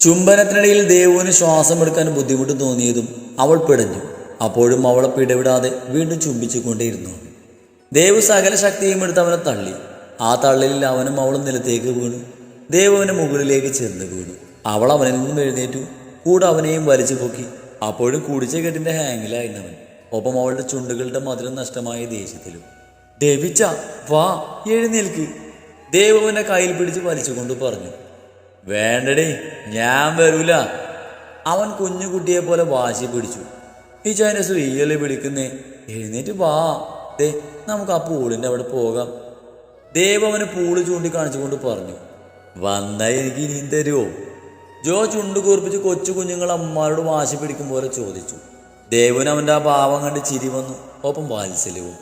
ചുംബനത്തിനിടയിൽ ദേവുവിന് ശ്വാസം എടുക്കാൻ ബുദ്ധിമുട്ട് തോന്നിയതും അവൾ പിടഞ്ഞു അപ്പോഴും അവളെ പിടവിടാതെ വീണ്ടും ചുംബിച്ചുകൊണ്ടേയിരുന്നു. ദേവു സകല ശക്തിയും എടുത്ത് അവനെ തള്ളി. ആ തള്ളലിൽ അവനും അവളും നിലത്തേക്ക് വീണു. ദേവുവിന് മുകളിലേക്ക് ചെന്ന് വീണു. അവൾ അവനിൽ നിന്നും എഴുന്നേറ്റു. കൂടെ അവനെയും വലിച്ചു പൊക്കി. അപ്പോഴും കുടിച്ച കെട്ടിന്റെ ഹാങ്ങിലായിരുന്നു അവൻ. ഒപ്പം അവളുടെ ചുണ്ടുകളുടെ മധുരം നഷ്ടമായ ദേഷ്യത്തിലും. ദേവിച്ച വാ എഴുന്നേൽക്ക്. ദേവുവിനെ കയ്യിൽ പിടിച്ച് വലിച്ചുകൊണ്ട് പറഞ്ഞു. വേണ്ടടേ ഞാൻ വരൂല. അവൻ കുഞ്ഞുകുട്ടിയെ പോലെ വാശി പിടിച്ചു. ഈ ചൈന സ്ത്രീകളെ വിളിക്കുന്നേ എഴുന്നേറ്റ് വാ. ദേ നമുക്ക് ആ പൂളിന്റെ അവിടെ പോകാം. ദേവ് അവന് പൂൾ ചൂണ്ടിക്കാണിച്ചുകൊണ്ട് പറഞ്ഞു വന്നായി എനിക്ക് ഇനിയും തരുമോ ജോ ചുണ്ടു കൂർപ്പിച്ച് കൊച്ചു കുഞ്ഞുങ്ങൾ അമ്മമാരോട് വാശി പിടിക്കും പോലെ ചോദിച്ചു. ദേവന് അവന്റെ ആ ഭാവം കണ്ട് ചിരി വന്നു. ഒപ്പം വാത്സല്യവും.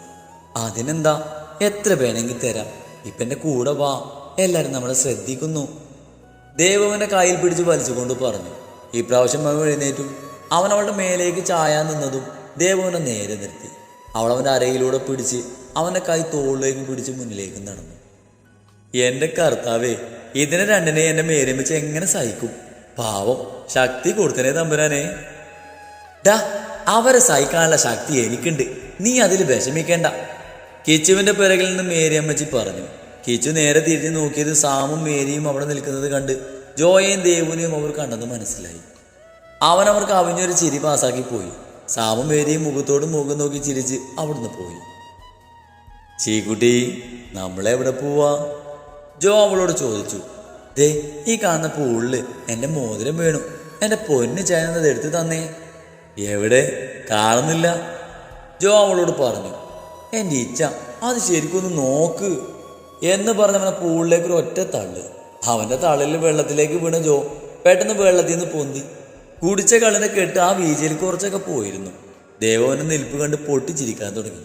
അതിനെന്താ? എത്ര വേണമെങ്കിൽ തരാം. ഇപ്പം എന്റെ കൂടെ വാ. എല്ലാവരും നമ്മളെ ശ്രദ്ധിക്കുന്നു. ദേവവന്റെ കയ്യിൽ പിടിച്ച് വലിച്ചുകൊണ്ട് പറഞ്ഞു ഈ പ്രാവശ്യം അവൻ എഴുന്നേറ്റു. അവൻ അവളുടെ മേലേക്ക് ചായാൻ നിന്നതും ദേവവനെ നേരെ നിർത്തി. അവൾ അവന്റെ അരയിലൂടെ പിടിച്ച് അവന്റെ കൈ തോളിലേക്ക് പിടിച്ച് മുന്നിലേക്ക് നടന്നു. എന്റെ കർത്താവേ ഇതിനെ രണ്ടിനെ എന്റെ വെച്ച് എങ്ങനെ സഹിക്കും? പാവം ശക്തി കൊടുത്തനെ തമ്പുരാനെ. ഡാ അവരെ സഹിക്കാനുള്ള ശക്തി എനിക്കുണ്ട്. നീ അതിൽ വിഷമിക്കേണ്ട. കിച്ചുവിന്റെ പിറകിൽ നിന്ന് മേരിയമ്മച്ചി പറഞ്ഞു കിച്ചു നേരെ തിരിഞ്ഞ് നോക്കിയത് സാമും മേരിയും അവിടെ നിൽക്കുന്നത് കണ്ട് ജോയയും ദേവുനെയും അവർ കണ്ടെന്ന് മനസ്സിലായി. അവൻ അവർക്ക് അവിഞ്ഞൊരു ചിരി പാസാക്കി പോയി. സാമും മേരിയും മുഖത്തോട് മുഖം നോക്കി ചിരിച്ച് അവിടുന്ന് പോയി. ചീക്കുട്ടി നമ്മളെവിടെ പോവാ? ജോ അവളോട് ചോദിച്ചു. ദേ ഈ കാണുന്ന പൂളിൽ എന്റെ മോതിരം വീണു. എന്റെ പൊന്ന് ചേർന്നത് എടുത്തു തന്നേ. എവിടെ? കാണുന്നില്ല. ജോ അവളോട് പറഞ്ഞു. എന്റെ ഇച്ഛ അത് ശരിക്കൊന്ന് നോക്ക്. എന്ന് പറഞ്ഞവനെ പൂളിലേക്ക് ഒരു ഒറ്റ തള്ളു. അവന്റെ തള്ളിൽ വെള്ളത്തിലേക്ക് വീണ ജോ പെട്ടെന്ന് വെള്ളത്തിൽ നിന്ന് പൊന്തി. കുടിച്ച കളിനെ കെട്ട് ആ വീചയിൽ കുറച്ചൊക്കെ പോയിരുന്നു. ദേവോനെ നിൽപ്പ് കണ്ട് പൊട്ടിച്ചിരിക്കാൻ തുടങ്ങി.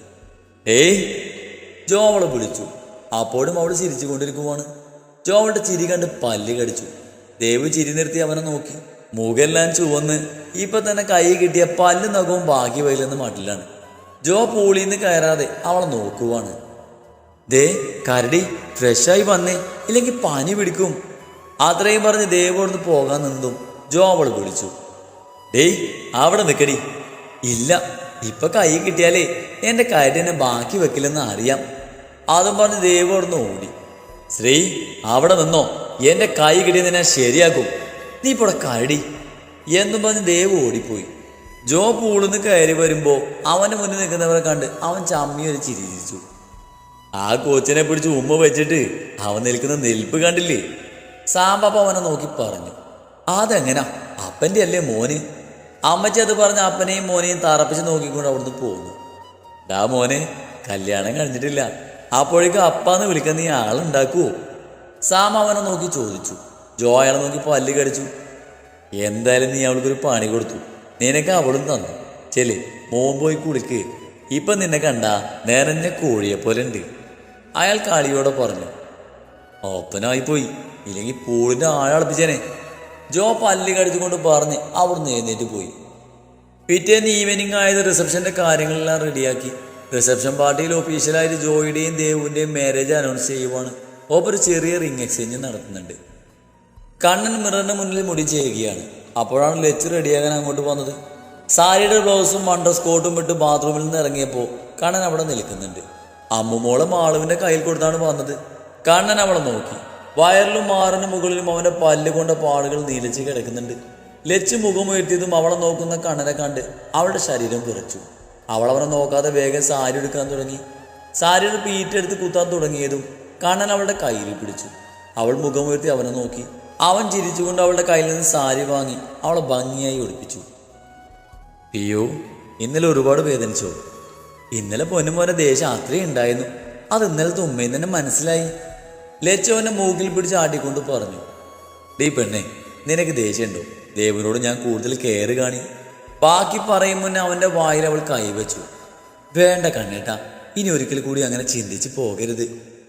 ഏയ് ജോ അവളെ വിളിച്ചു. അപ്പോഴും അവൾ ചിരിച്ചു കൊണ്ടിരിക്കുവാണ് ജോ അവളുടെ ചിരി കണ്ട് പല്ല് കടിച്ചു. ദേവ് ചിരി നിർത്തി അവനെ നോക്കി. മുഖെല്ലാം ചുവന്ന്. ഇപ്പൊ തന്നെ കൈ കിട്ടിയ പല്ല് നഖവും ബാക്കി വയിലെന്ന് മട്ടിലാണ്. ജോ പൂളിന്ന് കയറാതെ അവളെ നോക്കുവാണ്. ദേ കരടി ഫ്രഷായി വന്നേ. ഇല്ലെങ്കിൽ പനി പിടിക്കും. അത്രയും പറഞ്ഞ് ദേവോടുന്ന് പോകാൻ നിന്നും ജോ അവൾ വിളിച്ചു. ഡേയ് അവിടെ നിൽക്കടി ഇല്ല ഇപ്പൊ കൈ കിട്ടിയാലേ എന്റെ കരടി എന്നെ ബാക്കി വെക്കില്ലെന്ന് അറിയാം. അതും പറഞ്ഞ് ദേവോടുന്ന് ഓടി. ശ്രീ അവിടെ നിന്നോ. എന്റെ കൈ കിട്ടിയത് ഞാൻ ശരിയാക്കും. നീ ഇപ്പോൾ കരടി. എന്നും പറഞ്ഞ് ദേവ് ഓടിപ്പോയി. ജോ പൂളിന്ന് കയറി വരുമ്പോ അവന്റെ മുന്നിൽ നിൽക്കുന്നവരെ കണ്ട് അവൻ ചമ്മി ഒരു ചിരി ചിരിച്ചു. ആ കോച്ചിനെ പിടിച്ച് ഉമ്മ വെച്ചിട്ട് അവൻ നിൽക്കുന്ന നിൽപ്പ് കണ്ടില്ലേ? സാമ്പാപ്പ അവനെ നോക്കി പറഞ്ഞു അതെങ്ങനാ? അപ്പന്റെ അല്ലേ മോന്? അമ്മച്ചി അത് പറഞ്ഞ അപ്പനെയും മോനെയും തറപ്പിച്ച് നോക്കിക്കൊണ്ട് അവിടുന്ന് പോകുന്നു ഡാ മോനെ കല്യാണം കഴിഞ്ഞിട്ടില്ല. അപ്പോഴേക്കും അപ്പാന്ന് വിളിക്കാൻ നീ ആളുണ്ടാക്കുവോ? സാം അവനെ നോക്കി ചോദിച്ചു. ജോ അയാളെ നോക്കി പല്ല് കടിച്ചു. എന്തായാലും നീ അവൾക്കൊരു പണി കൊടുത്തു. നിനക്ക് അവളും തന്നു. ചെൽ മോൻ പോയി കുളിക്ക്. ഇപ്പം നിന്നെ കണ്ട നിറഞ്ഞ കോഴിയെ പോലെ ഉണ്ട്. അയാൾ കളിയോടെ പറഞ്ഞു ഓപ്പനായി പോയി ഇല്ലെങ്കിൽ പൂളിന്റെ ആഴളപ്പിച്ചേനെ ജോ പല്ല് കടിച്ചുകൊണ്ട് പറഞ്ഞ് അവിടുന്ന് എഴുന്നേറ്റ് പോയി. പിറ്റേന്ന് ഈവനിങ് ആയത് റിസപ്ഷന്റെ കാര്യങ്ങളെല്ലാം റെഡിയാക്കി റിസപ്ഷൻ പാർട്ടിയിൽ ഒഫീഷ്യലായിട്ട് ജോയിയുടെയും ദേവുവിന്റെയും മാരേജ് അനൗൺസ് ചെയ്യുവാണ്. ഒപ്പം ഒരു ചെറിയ റിംഗ് എക്സ്ചേഞ്ച് നടത്തുന്നുണ്ട്. കണ്ണൻ മിററിന് മുന്നിൽ മുടി ചെയ്യുകയാണ് അപ്പോഴാണ് ലച്ച് റെഡിയാകാൻ അങ്ങോട്ട് വന്നത്. സാരിയുടെ ബ്ലൗസും മണ്ടർ സ്കോട്ടും ഇട്ട് ബാത്റൂമിൽ നിന്ന് ഇറങ്ങിയപ്പോൾ കണ്ണൻ അവിടെ നിൽക്കുന്നുണ്ട്. അമ്മുമോളെ മാളുവിന്റെ കയ്യിൽ കൊടുത്താണ് വന്നത്. കണ്ണൻ അവളെ നോക്കി. വയറിലും മാറിന് മുകളിലും അവന്റെ പല്ല് കൊണ്ട പാടുകൾ നീലച്ച് കിടക്കുന്നുണ്ട്. ലച്ച് മുഖം ഉയർത്തിയതും അവളെ നോക്കുന്ന കണ്ണനെ കണ്ട് അവളുടെ ശരീരം വിറച്ചു. അവൾ അവനെ നോക്കാതെ വേഗം സാരി എടുക്കാൻ തുടങ്ങി. സാരിയുടെ പീറ്റെടുത്ത് കുത്താൻ തുടങ്ങിയതും കണ്ണൻ അവളുടെ കയ്യിൽ പിടിച്ചു. അവൾ മുഖമുയർത്തി അവനെ നോക്കി. അവൻ ചിരിച്ചുകൊണ്ട് അവളുടെ കയ്യിൽ നിന്ന് സാരി വാങ്ങി അവളെ ഭംഗിയായി ഒളിപ്പിച്ചു പിയോ ഇന്നലെ ഒരുപാട് വേദനിച്ചോ? ഇന്നലെ പൊന്നുമോനെ ദേശം അത്രയും ഉണ്ടായിരുന്നു. അത് ഇന്നലത്തെ ഉമ്മയും തന്നെ മനസ്സിലായി. ലച്ചോനെ മൂക്കിൽ പിടിച്ച് ആട്ടിക്കൊണ്ട് പറഞ്ഞു ഡീ പെണ്ണേ നിനക്ക് ദേഷ്യമുണ്ടോ? ദേവനോട് ഞാൻ കൂടുതൽ കെയർ കാണി ബാക്കി പറയും മുന്നേ അവന്റെ വായിൽ അവൾ കൈവച്ചു വേണ്ട കണ്ണേട്ടാ ഇനി ഒരിക്കൽ കൂടി അങ്ങനെ ചിന്തിച്ച് പോകരുത്.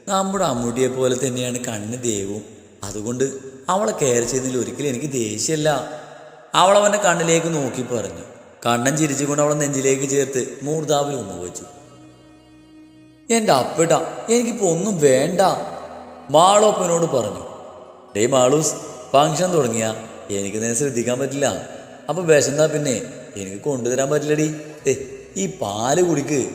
നമ്മുടെ അമ്മൂട്ടിയെ പോലെ തന്നെയാണ് കണ്ണ് ദേവും അതുകൊണ്ട് അവളെ കെയർ ചെയ്തതിൽ ഒരിക്കലും എനിക്ക് ദേഷ്യമല്ല. അവളവന്റെ കണ്ണിലേക്ക് നോക്കി പറഞ്ഞു കണ്ണൻ ചിരിച്ചുകൊണ്ട് അവളെ നെഞ്ചിലേക്ക് ചേർത്ത് മൂർധാവിൽ ഒന്ന് വെച്ചു. എന്റെ അപ്പിട എനിക്കിപ്പോ ഒന്നും വേണ്ട മാളോപ്പനോട് പറഞ്ഞു. ഡേ മാളൂസ് ഫങ്ഷൻ തുടങ്ങിയ. എനിക്ക് നേരെ ശ്രദ്ധിക്കാൻ പറ്റില്ല. അപ്പൊ വിശന്നാ പിന്നെ. എനിക്ക് കൊണ്ടുതരാൻ പറ്റില്ലടി. ഏ ഈ പാൽ കുടിക്ക്.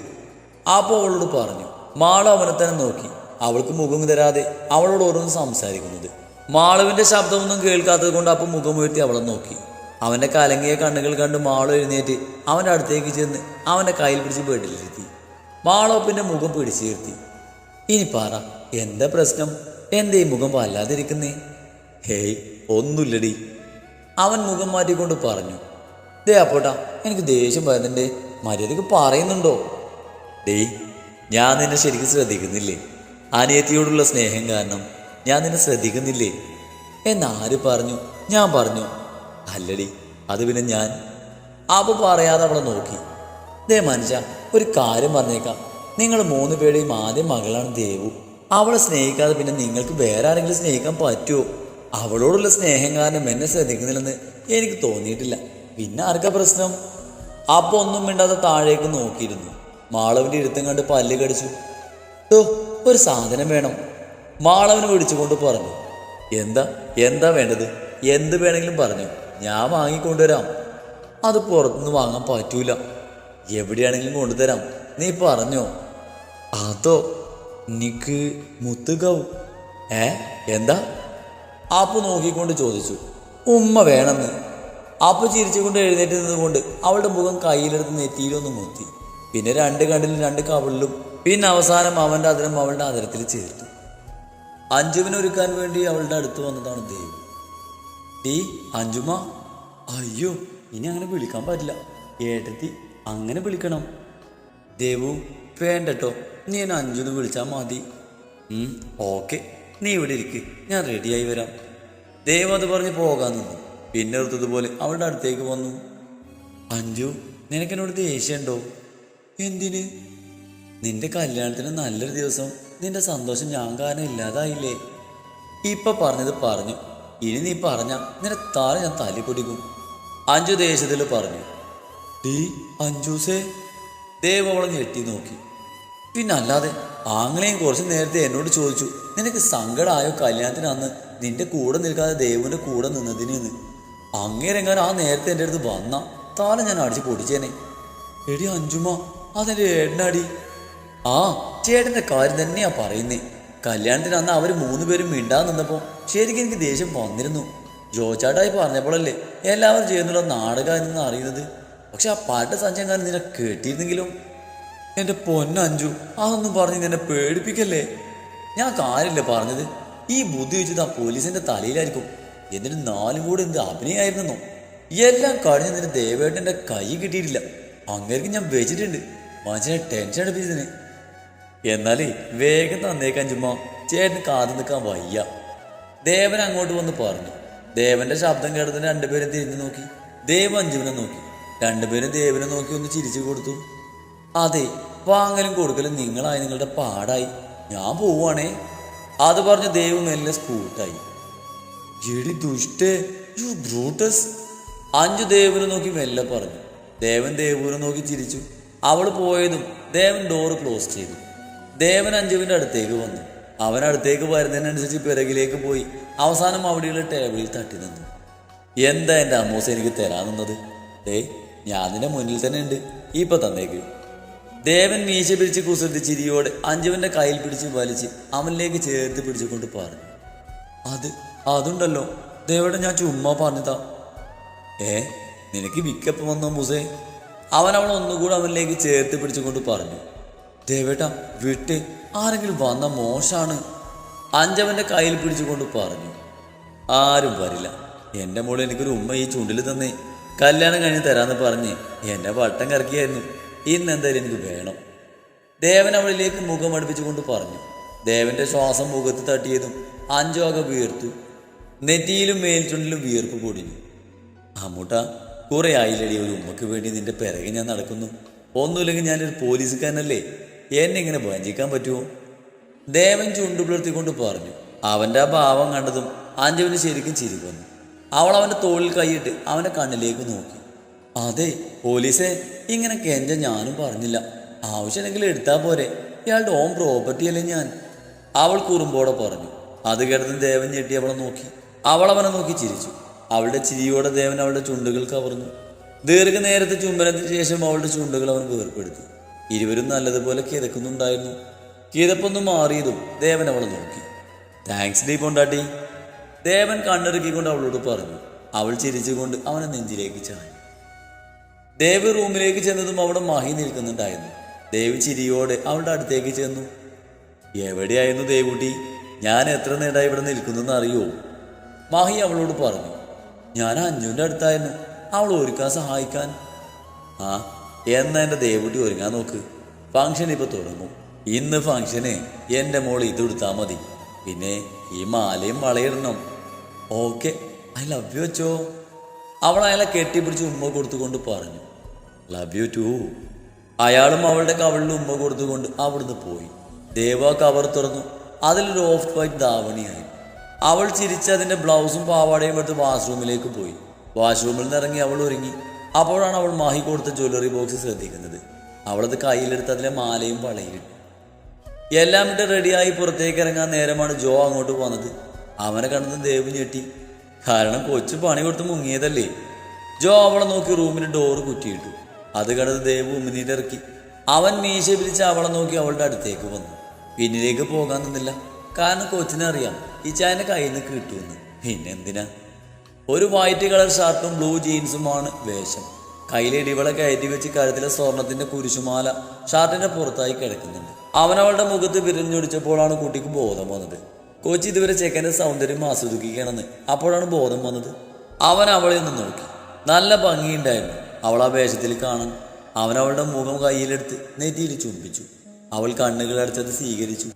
അപ്പോൾ അവളോട് പറഞ്ഞു. മാളു അവനെ തന്നെ നോക്കി. അവൾക്ക് മുഖം തരാതെ അവളോട് ഓരോന്ന് സംസാരിക്കുന്നത്. മാളവിന്റെ ശബ്ദമൊന്നും കേൾക്കാത്തത് കൊണ്ട് അപ്പം മുഖം ഉയർത്തി അവളെ നോക്കി. അവന്റെ കലങ്ങിയ കണ്ണുകൾ കണ്ട് മാളോ എഴുന്നേറ്റ് അവന്റെ അടുത്തേക്ക് ചെന്ന് അവന്റെ കയ്യിൽ പിടിച്ച് ബെഡിലിരുത്തി മാളോപ്പിന്റെ മുഖം പിടിച്ചുയർത്തി ഇനി പറ എന്താ പ്രശ്നം? എന്റെ ഈ മുഖം വല്ലാതിരിക്കുന്നേ? ഹേയ് ഒന്നുമില്ലടി അവൻ മുഖം മാറ്റിക്കൊണ്ട് പറഞ്ഞു. ദേ അപ്പോട്ടാ എനിക്ക് ദേഷ്യം വരുന്നുണ്ട്. മര്യാദയ്ക്ക് പറയുന്നുണ്ടോ? ഡേയ് ഞാൻ നിന്നെ ശരിക്കും ശ്രദ്ധിക്കുന്നില്ലേ? അനിയത്തിയോടുള്ള സ്നേഹം കാരണം ഞാൻ നിന്നെ ശ്രദ്ധിക്കുന്നില്ലേ? എന്നാര് പറഞ്ഞു? ഞാൻ പറഞ്ഞു അല്ലടി അത് പിന്നെ ഞാൻ. അപ്പൊ പറയാതെ അവളെ നോക്കി. ദേ മനുഷ്യ ഒരു കാര്യം പറഞ്ഞേക്കാം. നിങ്ങൾ മൂന്ന് പേരുടെയും ആദ്യം മകളാണ് ദേവു. അവളെ സ്നേഹിക്കാതെ പിന്നെ നിങ്ങൾക്ക് വേറെ ആരെങ്കിലും സ്നേഹിക്കാൻ പറ്റുമോ അവളോടുള്ള സ്നേഹം കാരണം എന്നെ ശ്രദ്ധിക്കുന്നില്ലെന്ന് എനിക്ക് തോന്നിയിട്ടില്ല. പിന്നെ ആർക്കാ പ്രശ്നം? അപ്പൊ ഒന്നും മിണ്ടാതെ താഴേക്ക് നോക്കിയിരുന്നു. മാളവിന്റെ ഇരുത്തം കണ്ട് പല്ല് കടിച്ചു. ഓ ഒരു സാധനം വേണം. മാളവന് വിളിച്ചുകൊണ്ട് പറഞ്ഞു. എന്താ? എന്താ വേണ്ടത്? എന്ത് വേണമെങ്കിലും പറഞ്ഞു. ഞാൻ വാങ്ങിക്കൊണ്ടുവരാം. അത് പുറത്തുനിന്ന് വാങ്ങാൻ പറ്റൂല. എവിടെയാണെങ്കിലും കൊണ്ടുതരാം. നീ പറഞ്ഞോ. അതോ നിക്ക് മുത്തുകവും? ഏ? എന്താ? ആപ്പ് നോക്കിക്കൊണ്ട് ചോദിച്ചു. ഉമ്മ വേണമെന്ന്. ആപ്പ് ചിരിച്ചുകൊണ്ട് എഴുന്നേറ്റ് നിന്നുകൊണ്ട് അവളുടെ മുഖം കയ്യിലെടുത്ത് നെറ്റിയിലൊന്ന് മുത്തി. പിന്നെ രണ്ട് കണ്ടിലും രണ്ട് കവിളിലും. പിന്നെ അവസാനം അവന്റെ അതിരം അവളുടെ അതിരത്തിൽ ചേർത്തു. അഞ്ജുവിനെ ഒരുക്കാൻ വേണ്ടി അവളുടെ അടുത്ത് വന്നതാണ് ദേവ്. ടീ അഞ്ചുമ അയ്യോ ഇനി അങ്ങനെ വിളിക്കാൻ പറ്റില്ല ഏട്ടത്തി അങ്ങനെ വിളിക്കണം. ദേവു വേണ്ടട്ടോ. നീ എന്നെ അഞ്ചുന്ന് വിളിച്ചാൽ മതി ഓക്കെ. നീ ഇവിടെ ഇരിക്ക്. ഞാൻ റെഡിയായി വരാം. ദേവ് അത് പറഞ്ഞ് പോകാൻ നിന്നു. പിന്നെ എടുത്തതുപോലെ അവളുടെ അടുത്തേക്ക് വന്നു. അഞ്ജു നിനക്കെന്നോട് ദേഷ്യമുണ്ടോ എന്തിന്? നിന്റെ കല്യാണത്തിന് നല്ലൊരു ദിവസം. നിന്റെ സന്തോഷം ഞാൻ കാരണം ഇല്ലാതായില്ലേ? ഇപ്പൊ പറഞ്ഞത് പറഞ്ഞു. ഇനി നീ പറഞ്ഞ നിന്റെ താഴെ ഞാൻ തല്ലിപ്പൊടിക്കും. അഞ്ചു ദേശത്തിൽ പറഞ്ഞു ഡീ അഞ്ചൂസേ. ദേവ് അവളെ ഞെട്ടി നോക്കി. പിന്നെ അല്ലാതെ ആങ്ങളെയും കുറച്ച് നേരത്തെ എന്നോട് ചോദിച്ചു നിനക്ക് സങ്കടമായോ കല്യാണത്തിന് അന്ന് നിന്റെ കൂടെ നിൽക്കാതെ ദേവുവിന്റെ കൂടെ നിന്നതിന് എന്ന് അങ്ങേരെങ്ങാനും ആ നേരത്തെ എന്റെ അടുത്ത് വന്ന താല ഞാൻ അടിച്ച് പൊടിച്ചേനെ. എടി അഞ്ചുമാ അതെന്റെ ഏട്ടനടി. ആ ചേട്ടന്റെ കാര്യം തന്നെയാ പറയുന്നേ. കല്യാണത്തിന് അന്ന് അവർ മൂന്ന് പേരും മിണ്ടാതെ നിന്നപ്പോൾ ശരിക്കും എനിക്ക് ദേഷ്യം വന്നിരുന്നു. ജോച്ചാട്ടായി പറഞ്ഞപ്പോഴല്ലേ എല്ലാവരും ചെയ്യുന്നുള്ള നാടകമായിരുന്നു അറിയുന്നത്? പക്ഷെ ആ പാട്ട് സഞ്ചയങ്കാരൻ നിന്നെ കേട്ടിരുന്നെങ്കിലും എന്റെ പൊന്നഞ്ചു അതൊന്നും പറഞ്ഞ് നിന്നെ പേടിപ്പിക്കല്ലേ? ഞാൻ കാര്യമില്ല പറഞ്ഞത്. ഈ ബുദ്ധി വെച്ചത് ആ പോലീസിന്റെ തലയിലായിരിക്കും. എന്നിട്ട് നാലും കൂടെ എന്ത് അഭിനയായിരുന്നോ എല്ലാം കഴിഞ്ഞ് നിന്റെ ദേവേട്ടന്റെ കൈ കിട്ടിയിട്ടില്ല. അങ്ങേർക്ക് ഞാൻ വെച്ചിട്ടുണ്ട്. മനുഷ്യനെ ടെൻഷൻ അടുപ്പിച്ചതിന്. എന്നാലേ വേഗം തന്നേക്കാൻ ചുമ്മാ ചേട്ടന് കാതു നിൽക്കാൻ വയ്യ. ദേവൻ അങ്ങോട്ട് വന്ന് പറഞ്ഞു. ദേവന്റെ ശബ്ദം കേട്ടതിന് രണ്ടുപേരും തിരിഞ്ഞു നോക്കി. ദേവൻ അഞ്ജുവിനെ നോക്കി. രണ്ടുപേരും ദേവനെ നോക്കി ഒന്ന് ചിരിച്ചു കൊടുത്തു. അതെ വാങ്ങലും കൊടുക്കലും നിങ്ങളായി നിങ്ങളുടെ പാടായി. ഞാൻ പോവാണേ അത് പറഞ്ഞ ദേവ് മെല്ലെ സ്കൂട്ടായി. എടി ദുഷ്ടേ യു ബ്രൂട്ടസ്. അഞ്ചു ദേവനെ നോക്കി മെല്ലെ പറഞ്ഞു. ദേവൻ ദേവൂരെ നോക്കി ചിരിച്ചു. അവൾ പോയതും ദേവൻ ഡോറ് ക്ലോസ് ചെയ്തു. ദേവൻ അഞ്ജുവിന്റെ അടുത്തേക്ക് വന്നു. അവൻ അടുത്തേക്ക് വരുന്നതിനനുസരിച്ച് പിറകിലേക്ക് പോയി. അവസാനം അവിടെയുള്ള ടേബിളിൽ തട്ടി നിന്നു. എന്താ എന്റെ അമ്മൂസ് എനിക്ക് തരാൻ നിന്നത്? ഏ ഞാൻ നിന്റെ മുന്നിൽ തന്നെ ഉണ്ട്. ഇപ്പം തന്നേക്ക്. ദേവൻ മീശ പിടിച്ച് കുസൃതി ചിരിയോടെ അഞ്ജുവിന്റെ കയ്യിൽ പിടിച്ച് വലിച്ച് അവനിലേക്ക് ചേർത്ത് പിടിച്ചുകൊണ്ട് പറഞ്ഞു. അത് അതുണ്ടല്ലോ. ദേവയുടെ ഞാൻ ചുമ്മാ പറഞ്ഞതാ. ഏ നിനക്ക് വിക്കപ്പ് വന്നോ മൂസേ? അവൻ അവളെ ഒന്നുകൂടെ അവനിലേക്ക് ചേർത്ത് പിടിച്ചുകൊണ്ട് പറഞ്ഞു. ദേവേട്ട വിട്ട്. ആരെങ്കിലും വന്ന മോശാണ്. അഞ്ചവന്റെ കയ്യിൽ പിടിച്ചുകൊണ്ട് പറഞ്ഞു. ആരും വരില്ല. എന്റെ മോൾ എനിക്കൊരു ഉമ്മ ഈ ചുണ്ടിൽ തന്നേ. കല്യാണം കഴിഞ്ഞ് തരാന്ന് പറഞ്ഞ് എന്നെ വട്ടം കറക്കിയായിരുന്നു. ഇന്ന് എന്തായാലും എനിക്ക് വേണം. ദേവൻ അവളിലേക്ക് മുഖം അടുപ്പിച്ചുകൊണ്ട് പറഞ്ഞു. ദേവന്റെ ശ്വാസം മുഖത്ത് തട്ടിയതും അഞ്ചോക വീർത്തു. നെറ്റിയിലും മേൽചുണ്ടിലും വീർപ്പ് പൊടിഞ്ഞു. അമ്മൂട്ട കുറെ ആയില്ലടി. ഒരു ഉമ്മക്ക് വേണ്ടി നിന്റെ പിറകെ ഞാൻ നടക്കുന്നു. ഒന്നുമില്ലെങ്കിൽ ഞാനൊരു പോലീസുകാരനല്ലേ? എന്നെ ഇങ്ങനെ വഞ്ചിക്കാൻ പറ്റുമോ ദേവൻ ചുണ്ടുപുലർത്തിക്കൊണ്ട് പറഞ്ഞു. അവന്റെ ആ ഭാവം കണ്ടതും അഞ്ജുവിന് ശരിക്കും ചിരി വന്നു. അവൾ അവന്റെ തോളിൽ കൈയിട്ട് അവന്റെ കണ്ണിലേക്ക് നോക്കി. അതെ പോലീസെ ഇങ്ങനെ കെഞ്ച ഞാനും പറഞ്ഞില്ല. ആവശ്യമെങ്കിൽ എടുത്താൽ പോരെ. ഇയാളുടെ ഓം പ്രോപ്പർട്ടി അല്ലേ ഞാൻ? അവൾ കുറുമ്പോടെ പറഞ്ഞു. അത് കേട്ടതും ദേവൻ ഞെട്ടി അവളെ നോക്കി. അവൾ അവനെ നോക്കി ചിരിച്ചു. അവളുടെ ചിരിയോടെ ദേവൻ അവളുടെ ചുണ്ടുകൾ കവർന്നു. ദീർഘനേരത്തെ ചുംബനത്തിന് ശേഷം അവളുടെ ചുണ്ടുകൾ അവൻ വേർപ്പെടുത്തി. ഇരുവരും നല്ലതുപോലെ കിതക്കുന്നുണ്ടായിരുന്നു. കിതപ്പൊന്നും മാറിയതും ദേവൻ അവളെ നോക്കി. താങ്ക്സ് ഡീ കൊണ്ടാട്ടി ദേവൻ കണ്ണിറുക്കിക്കൊണ്ട് അവളോട് പറഞ്ഞു. അവൾ ചിരിച്ചുകൊണ്ട് അവനെ നെഞ്ചിലേക്ക് ചാഞ്ഞു ദേവ് റൂമിലേക്ക് ചെന്നതും അവിടെ മഹി നിൽക്കുന്നുണ്ടായിരുന്നു. ദേവ് ചിരിയോടെ അവളുടെ അടുത്തേക്ക് ചെന്നു. എവിടെയായിരുന്നു ദേവുട്ടി? ഞാൻ എത്ര നേരമായി ഇവിടെ നിൽക്കുന്നെന്ന് അറിയോ? മാഹി അവളോട് പറഞ്ഞു. ഞാൻ അഞ്ഞുവിന്റെ അടുത്തായിരുന്നു. അവൾ ഒരുക്കാൻ സഹായിക്കാൻ. ആ എന്നാ എന്റെ ദേവുട്ടി ഒരുങ്ങാൻ നോക്ക്. ഫംഗ്ഷൻ ഇപ്പൊ തുടങ്ങും. ഇന്ന് ഫംഗ്ഷന് എന്റെ മോൾ ഇത് എടുത്താൽ മതി. പിന്നെ ഈ മാലയും വളയിടണം. ഓക്കെ ഐ ലവ് യു വെച്ചോ അവൾ അയാളെ കെട്ടിപ്പിടിച്ച് ഉമ്മ കൊടുത്തുകൊണ്ട് പറഞ്ഞു. ലവ് യു ടു അയാളും അവളുടെ കവളിൽ ഉമ്മ കൊടുത്തുകൊണ്ട് അവിടുന്ന് പോയി. ദേവ കവർ തുറന്നു. അതിലൊരു ഓഫ് വൈറ്റ് ധാവണിയായി. അവൾ ചിരിച്ച് അതിന്റെ ബ്ലൗസും പാവാടയും എടുത്ത് വാഷ്റൂമിലേക്ക് പോയി. വാഷ്റൂമിൽ നിന്ന് ഇറങ്ങി അവൾ ഒരുങ്ങി. അപ്പോഴാണ് അവൾ മാഹി കൊടുത്ത ജ്വല്ലറി ബോക്സ് ശ്രദ്ധിക്കുന്നത്. അവളത് കയ്യിലെടുത്ത് അതിലെ മാലയും വളയും എല്ലാം ഇട്ട് റെഡിയായി പുറത്തേക്ക് ഇറങ്ങാൻ നേരമാണ് ജോ അങ്ങോട്ട് പോന്നത്. അവനെ കണ്ടത് ദേവ് ഞെട്ടി. കാരണം കൊച്ചു പണി കൊടുത്ത് മുങ്ങിയതല്ലേ? ജോ അവളെ നോക്കി റൂമിന് ഡോറ് കുറ്റിയിട്ടു. അത് കണ്ടത് ദേവ് ഉമ്മിനീരിറക്കി അവൻ മീശ പിരിച്ച് അവളെ നോക്കി അവളുടെ അടുത്തേക്ക് വന്നു. പിന്നിലേക്ക് പോകാൻ നിന്നില്ല. കാരണം കൊച്ചിനെ അറിയാം ഈ ചായനെ കയ്യിൽ നിന്ന് കിട്ടുമെന്ന്. പിന്നെ എന്തിനാ ഒരു വൈറ്റ് കളർ ഷർട്ടും ബ്ലൂ ജീൻസുമാണ് വേഷം. കയ്യിലെ ഇടിവളെ കയറ്റി വെച്ച് കഴുത്തിലെ സ്വർണത്തിന്റെ കുരിശുമാല ഷർട്ടിന്റെ പുറത്തായി കിടക്കുന്നുണ്ട്. അവളുടെ മുഖത്ത് വിരഞ്ഞൊടിച്ചപ്പോഴാണ് കുട്ടിക്ക് ബോധം വന്നത്. കോച്ച് ഇതുവരെ ചെക്കന്റെ സൗന്ദര്യം ആസ്വദിക്കുകയാണെന്ന് അപ്പോഴാണ് ബോധം വന്നത്. അവൻ അവളെ ഒന്ന് നോക്കി. നല്ല ഭംഗിയുണ്ടായിരുന്നു. അവൾ ആ വേഷത്തിൽ കാണാൻ അവൻ അവളുടെ മുഖം കയ്യിലെടുത്ത് നെറ്റിയിൽ ചുംബിച്ചു. അവൾ കണ്ണുകൾ അടച്ചത് സ്വീകരിച്ചു.